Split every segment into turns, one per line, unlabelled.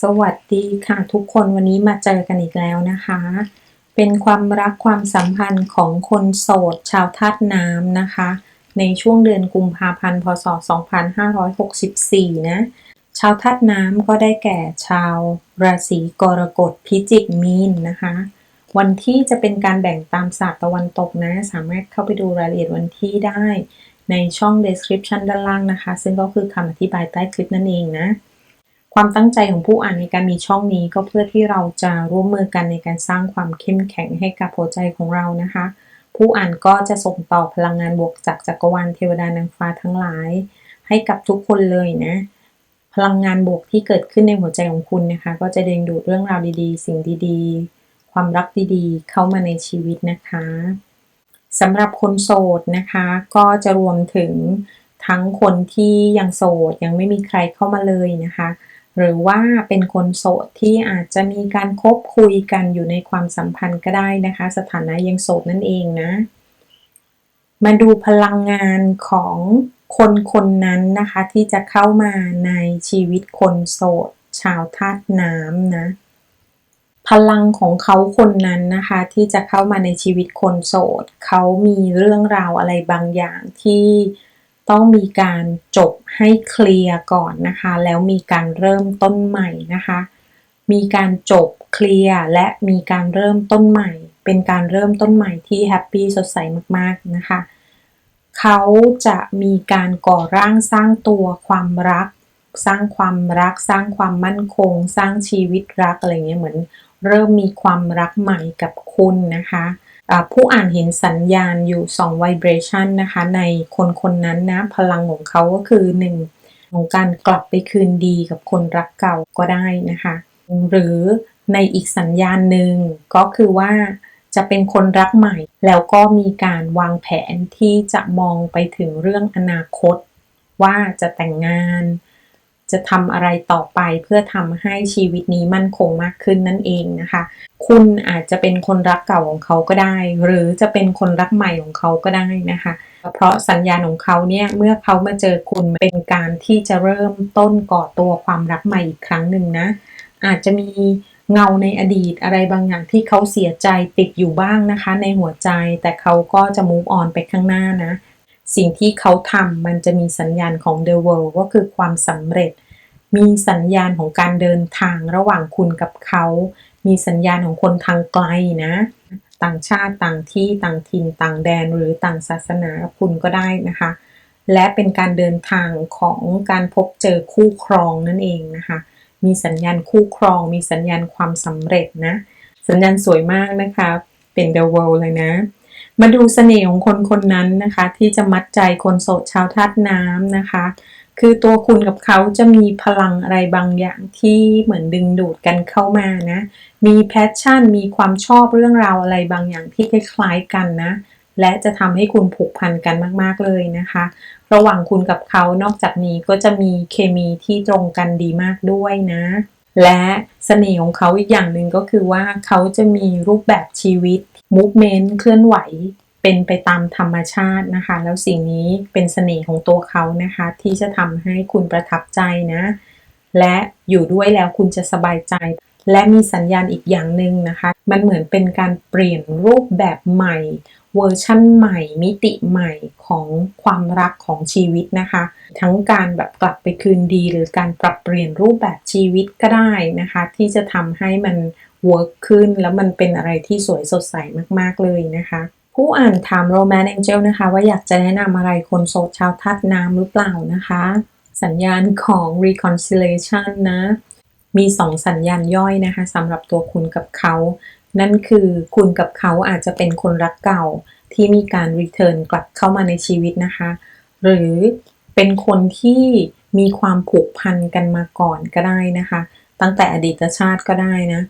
สวัสดีค่ะทุกคนวันนี้มาเจอกันอีกแล้วนะคะ เป็นความรักความสัมพันธ์ของคนโสดชาวธาตุน้ำนะคะ ในช่วงเดือนกุมภาพันธ์พศ 2564 นะ ชาวธาตุน้ำก็ได้แก่ชาวราศีกรกฎพิจิกมีนนะคะ วันที่จะเป็นการแบ่งตามศาสตร์ตะวันตกนะ สามารถเข้าไปดูรายละเอียดวันที่ได้ในช่อง description ด้านล่างนะคะ ซึ่งก็คือคำอธิบายใต้คลิปนั่นเองนะ ความตั้งใจของผู้อ่านในการมีช่องนี้ก็เพื่อที่เราจะร่วมมือกันในการสร้างความเข้มแข็งให้กับหัวใจของเรานะคะ ผู้อ่านก็จะส่งต่อพลังงานบวกจากจักรวาลเทวดานางฟ้าทั้งหลาย ให้กับทุกคนเลยนะพลังงานบวกที่เกิดขึ้นในหัวใจของคุณนะคะ ก็จะดึงดูดเรื่องราวดีๆ สิ่งดีๆ ความรักดีๆ เข้ามาในชีวิตนะคะสำหรับคนโสดนะคะ ก็จะรวมถึงทั้งคนที่ยังโสดยังไม่มีใครเข้ามาเลยนะคะ หรือว่าเป็นคนโสดที่อาจจะมีการคบคุยกันอยู่ในความสัมพันธ์ก็ได้นะคะ สถานะยังโสดนั่นเองนะ มาดูพลังงานของคนคนนั้นนะคะ ที่จะเข้ามาในชีวิตคนโสด ชาวธาตุน้ำนะพลังของเขาคนนั้นนะคะ ที่จะเข้ามาในชีวิตคนโสด เขามีเรื่องราวอะไรบางอย่างที่ ต้องมีการจบให้เคลียร์ก่อนนะคะ แล้วมีการเริ่มต้นใหม่นะคะ มีการจบเคลียร์และมีการเริ่มต้นใหม่ เป็นการเริ่มต้นใหม่ที่แฮปปี้สดใสมากๆนะคะ เขาจะมีการก่อร่างสร้างตัวความรัก สร้างความรัก สร้างความมั่นคง สร้างชีวิตรักอะไรเงี้ยเหมือนเริ่มมีความรักใหม่กับคุณนะคะ ผู้อ่านเห็นสัญญาณอยู่2 vibration นะคะ ในคนคนนั้นนะ พลังของเขาก็คือ 1 ของการกลับไปคืนดีกับคนรักเก่าก็ได้นะคะ หรือในอีกสัญญาณหนึ่งก็คือว่าจะเป็นคนรักใหม่ แล้วก็มีการวางแผนที่จะมองไปถึงเรื่องอนาคต ว่าจะแต่งงาน จะทำอะไรต่อไปเพื่อทำให้ชีวิตนี้มั่นคงมากขึ้นนั่นเองนะคะ คุณอาจจะเป็นคนรักเก่าของเขาก็ได้ หรือจะเป็นคนรักใหม่ของเขาก็ได้นะคะ เพราะสัญญาณของเขาเนี่ยเมื่อเขามาเจอคุณเป็นการที่จะเริ่มต้นก่อตัวความรักใหม่อีกครั้งหนึ่งนะ อาจจะมีเงาในอดีตอะไรบางอย่างที่เขาเสียใจติดอยู่บ้างนะคะ ในหัวใจแต่เขาก็จะ move on ไปข้างหน้านะ สิ่งที่เขาทำมันจะมีสัญญาณของ the world ก็คือความสำเร็จ มีสัญญาณของการเดินทางระหว่างคุณกับเขา มีสัญญาณของคนทางไกลนะ ต่างชาติต่างที่ต่างถิ่นต่างแดนหรือต่างศาสนาคุณก็ได้นะคะ และเป็นการเดินทางของการพบเจอคู่ครองนั่นเองนะคะ มีสัญญาณคู่ครอง มีสัญญาณความสำเร็จนะ สัญญาณสวยมากนะคะ เป็น the world เลยนะ มาดูเสน่ห์ของคนคนนั้นนะคะ ที่จะมัดใจคนโสดชาวธาตุน้ำนะคะ คือตัวคุณกับเขาจะมีพลังอะไรบางอย่างที่เหมือนดึงดูดกันเข้ามานะ มีแพชชั่น มีความชอบเรื่องราวอะไรบางอย่างที่คล้ายๆกันนะ และจะทำให้คุณผูกพันกันมากๆเลยนะคะ ระหว่างคุณกับเขานอกจากนี้ก็จะมีเคมีที่ตรงกันดีมากด้วยนะ และเสน่ห์ของเขาอีกอย่างหนึ่งก็คือว่าเขาจะมีรูปแบบชีวิต movement เคลื่อนไหว เป็นไปตามธรรมชาตินะคะ แล้วสิ่งนี้เป็นเสน่ห์ของตัวเขานะคะ ที่จะทำให้คุณประทับใจนะ และอยู่ด้วยแล้วคุณจะสบายใจ และมีสัญญาณอีกอย่างหนึ่งนะคะ มันเหมือนเป็นการเปลี่ยนรูปแบบใหม่ เวอร์ชั่นใหม่ มิติใหม่ของความรักของชีวิตนะคะ ทั้งการแบบกลับไปคืนดี หรือการปรับเปลี่ยนรูปแบบชีวิตก็ได้นะคะ ที่จะทำให้มันเวิร์กขึ้นแล้วมันเป็นอะไรที่สวยสดใสมากๆเลยนะคะ ผู้อ่านถามโรแมนแองเจลนะคะ ว่าอยากจะแนะนำอะไรคนโสดชาวทัดน้ำหรือเปล่านะคะ สัญญาณของ reconciliation นะ มีสองสัญญาณย่อยนะคะสำหรับตัวคุณกับเขา นั่นคือคุณกับเขาอาจจะเป็นคนรักเก่าที่มีการ return กลับเข้ามาในชีวิตนะคะ หรือเป็นคนที่มีความผูกพันกันมาก่อนก็ได้นะคะ ตั้งแต่อดีตชาติก็ได้นะ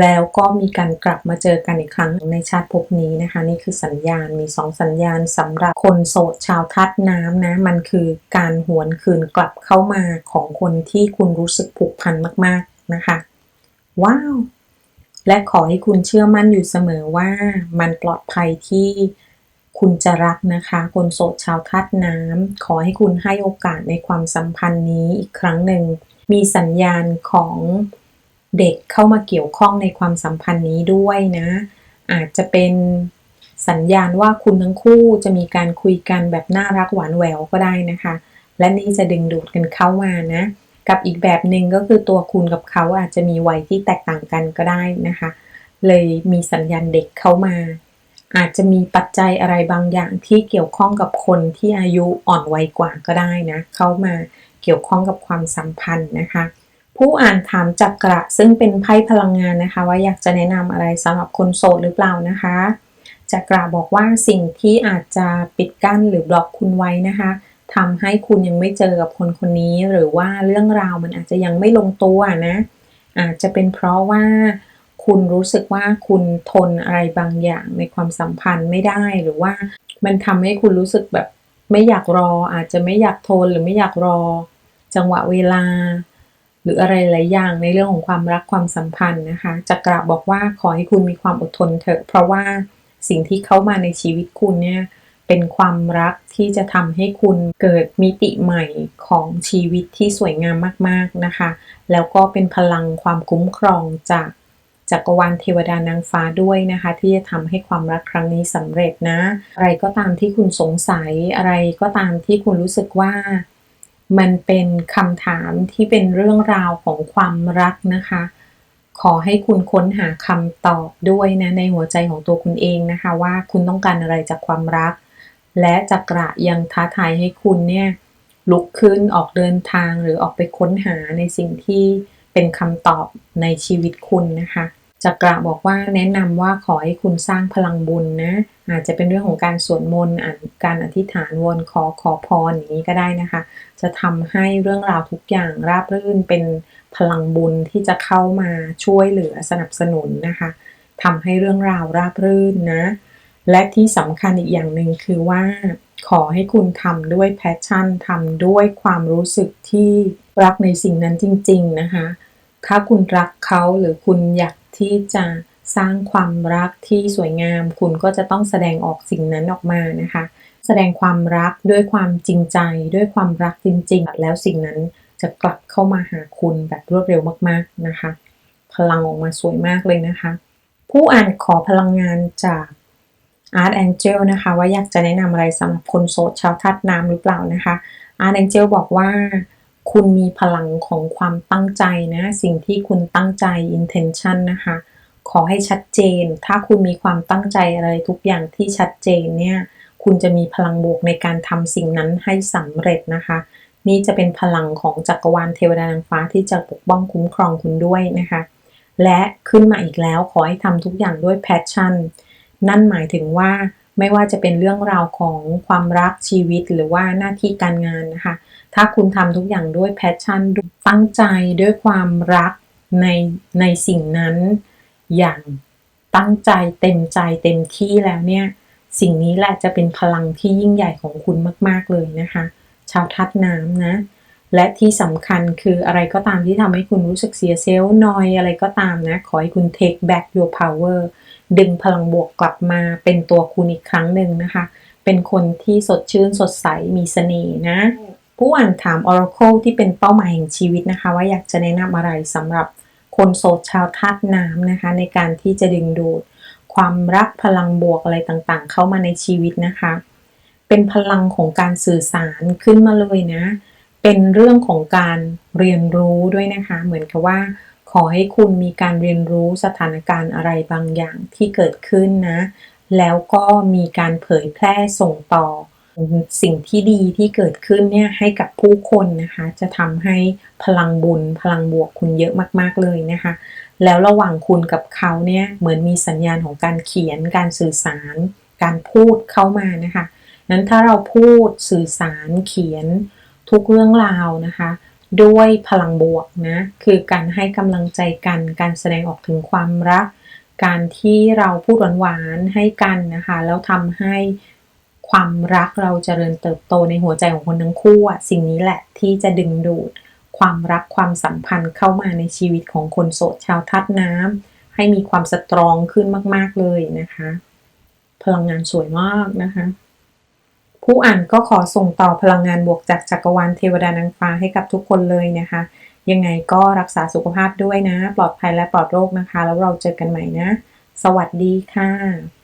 แล้วก็มีการกลับมาเจอกันอีกครั้งในชาติภพนี้นะคะ นี่คือสัญญาณมี 2 สัญญาณสำหรับคนโสดชาวทัดน้ำนะ มันคือการหวนคืนกลับเข้ามาของคนที่คุณรู้สึกผูกพันมาก ๆนะคะ ว้าว และขอให้คุณเชื่อมั่นอยู่เสมอว่ามันปลอดภัยที่คุณจะรักนะคะ คนโสดชาวทัดน้ำขอให้คุณให้โอกาสในความสัมพันธ์นี้อีกครั้งหนึ่งมีสัญญาณของ เด็กเข้ามาเกี่ยวข้องในความสัมพันธ์นี้ด้วยนะ อาจจะเป็นสัญญาณว่าคุณทั้งคู่จะมีการคุยกันแบบน่ารักหวานแหววก็ได้นะคะ และนี่จะดึงดูดกันเข้ามานะ กับอีกแบบหนึ่งก็คือตัวคุณกับเขาอาจจะมีวัยที่แตกต่างกันก็ได้นะคะ เลยมีสัญญาณเด็กเข้ามา อาจจะมีปัจจัยอะไรบางอย่างที่เกี่ยวข้องกับคนที่อายุอ่อนวัยกว่าก็ได้นะ เข้ามาเกี่ยวข้องกับความสัมพันธ์นะคะ ผู้อ่านถามจักระซึ่งเป็นไพ่พลังงานนะคะ ว่าอยากจะแนะนำอะไรสำหรับคนโสดหรือเปล่านะคะจักระบอกว่าสิ่งที่อาจจะปิดกั้นหรือบล็อกคุณไว้นะคะทำให้คุณยังไม่เจอกับคนคนนี้ หรือว่าเรื่องราวมันอาจจะยังไม่ลงตัวนะอาจจะเป็นเพราะว่าคุณรู้สึกว่าคุณทนอะไรบางอย่างในความสัมพันธ์ไม่ได้หรือว่ามันทำให้คุณรู้สึกแบบไม่อยากรอ อาจจะไม่อยากทนหรือไม่อยากรอ จังหวะเวลา หรืออะไรหลายอย่างในเรื่องของความรักความสัมพันธ์นะคะจักระบอกว่าขอให้คุณมีความอดทนเถอะ เพราะว่าสิ่งที่เข้ามาในชีวิตคุณเนี่ยเป็นความรักที่จะทำให้คุณเกิดมิติใหม่ของชีวิตที่สวยงามมากๆนะคะ แล้วก็เป็นพลังความคุ้มครองจากจักรวาลเทวดานางฟ้าด้วยนะคะ ที่จะทำให้ความรักครั้งนี้สำเร็จนะ อะไรก็ตามที่คุณสงสัยอะไรก็ตามที่คุณรู้สึกว่า มันเป็นคำถามที่เป็นเรื่องราวของความรักนะคะ ขอให้คุณค้นหาคำตอบด้วยนะในหัวใจของตัวคุณเองนะคะ ว่าคุณต้องการอะไรจากความรัก และจักระยังท้าทายให้คุณเนี่ยลุกขึ้นออกเดินทางหรือออกไปค้นหาในสิ่งที่เป็นคำตอบในชีวิตคุณนะคะ จักระบอกว่าแนะนำว่าขอให้คุณสร้างพลังบุญนะ อาจจะเป็นเรื่องของการสวดมนต์การอธิษฐานวนขอขอพรอย่างนี้ก็ได้นะคะ จะทำให้เรื่องราวทุกอย่างราบรื่นเป็นพลังบุญที่จะเข้ามาช่วยเหลือสนับสนุนนะคะทำให้เรื่องราวราบรื่นนะ และที่สำคัญอีกอย่างหนึ่งคือว่า ขอให้คุณทำด้วยแพชชั่นทำด้วยความรู้สึกที่รักในสิ่งนั้นจริง ๆนะคะ ถ้าคุณรักเขาหรือคุณอยาก ที่จะสร้างความรักที่สวยงาม คุณก็จะต้องแสดงออกสิ่งนั้นออกมานะคะ แสดงความรักด้วยความจริงใจ ด้วยความรักจริง ๆ แล้วสิ่งนั้นจะกลับเข้ามาหาคุณแบบรวดเร็วมากๆนะคะ พลังออกมาสวยมากเลยนะคะ ผู้อ่านขอพลังงานจาก Art Angel นะคะ ว่าอยากจะแนะนำอะไรสำหรับคนโสดชาวธาตุน้ำหรือเปล่านะคะ Art Angel บอกว่า คุณมีพลังของความตั้งใจนะ สิ่งที่คุณตั้งใจ intention นะคะ ขอให้ชัดเจน ถ้าคุณมีความตั้งใจอะไรทุกอย่างที่ชัดเจนเนี่ย คุณจะมีพลังบวกในการทำสิ่งนั้นให้สำเร็จนะคะ นี่จะเป็นพลังของจักรวาลเทวดานางฟ้าที่จะปกป้องคุ้มครองคุณด้วยนะคะ และขึ้นมาอีกแล้วขอให้ทำทุกอย่างด้วยแพชชั่น นั่นหมายถึงว่าไม่ว่าจะเป็นเรื่องราวของความรักชีวิตหรือว่าหน้าที่การงานนะคะ ถ้าคุณทำทุกอย่างด้วยแพชชั่นตั้งใจด้วยความรักในในสิ่งนั้นอย่างตั้งใจเต็มใจเต็มที่แล้วเนี่ย สิ่งนี้แหละจะเป็นพลังที่ยิ่งใหญ่ของคุณมาก ๆ เลยนะคะ ชาวทัดน้ำนะ และที่สำคัญคืออะไรก็ตามที่ทำให้คุณรู้สึกเสียเซลล์นอยอะไรก็ตามนะ ขอให้คุณ take back your power ดึงพลังบวกกลับมาเป็นตัวคุณอีกครั้งหนึ่งนะคะ เป็นคนที่สดชื่นสดใสมีเสน่ห์นะ ผู้อ่านถาม Oracle ที่เป็นเป้าหมายแห่งชีวิตนะคะ ว่าอยากจะแนะนำอะไรสำหรับคนโสดชาวธาตุน้ำนะคะ ในการที่จะดึงดูด ความรักพลังบวกอะไรต่างๆ เข้ามาในชีวิตนะคะ เป็นพลังของการสื่อสารขึ้นมาเลยนะ เป็นเรื่องของการเรียนรู้ด้วยนะคะ เหมือนกับว่า ขอให้คุณมีการเรียนรู้สถานการณ์อะไรบางอย่างที่เกิดขึ้นนะ แล้วก็มีการเผยแพร่ส่งต่อ สิ่งที่ดีที่เกิดขึ้นเนี่ยให้กับผู้คนนะคะ จะทำให้พลังบุญพลังบวกคุณเยอะมาก ๆเลยนะคะ แล้วระหว่างคุณกับเขาเนี่ยเหมือนมีสัญญาณของการเขียน การสื่อสาร การพูดเข้ามานะคะนั้นถ้าเราพูดสื่อสารเขียนทุกเรื่องราวนะคะ ด้วยพลังบวกนะคือการให้กำลังใจกัน การแสดงออกถึงความรัก การที่เราพูดหวานๆให้กันนะคะ แล้วทำให้ ความรักเราจเจริญเติบโตในหัวใจของคนทั้งคู่อะสิ่งนี้แหละที่จะดึงดูด ความรักความสัมพันธ์เข้ามาในชีวิตของคนโสดชาวทัดน้ำให้มีความสตรองขึ้นมาก ๆเลยนะคะ พลังงานสวยมากนะคะ ผู้อ่านก็ขอส่งต่อพลังงานบวกจากจักรวาลเทวดานางฟ้าให้กับทุกคนเลยนะคะ ยังไงก็รักษาสุขภาพด้วยนะ ปลอดภัยและปลอดโรคนะคะ แล้วเราเจอกันใหม่นะ สวัสดีค่ะ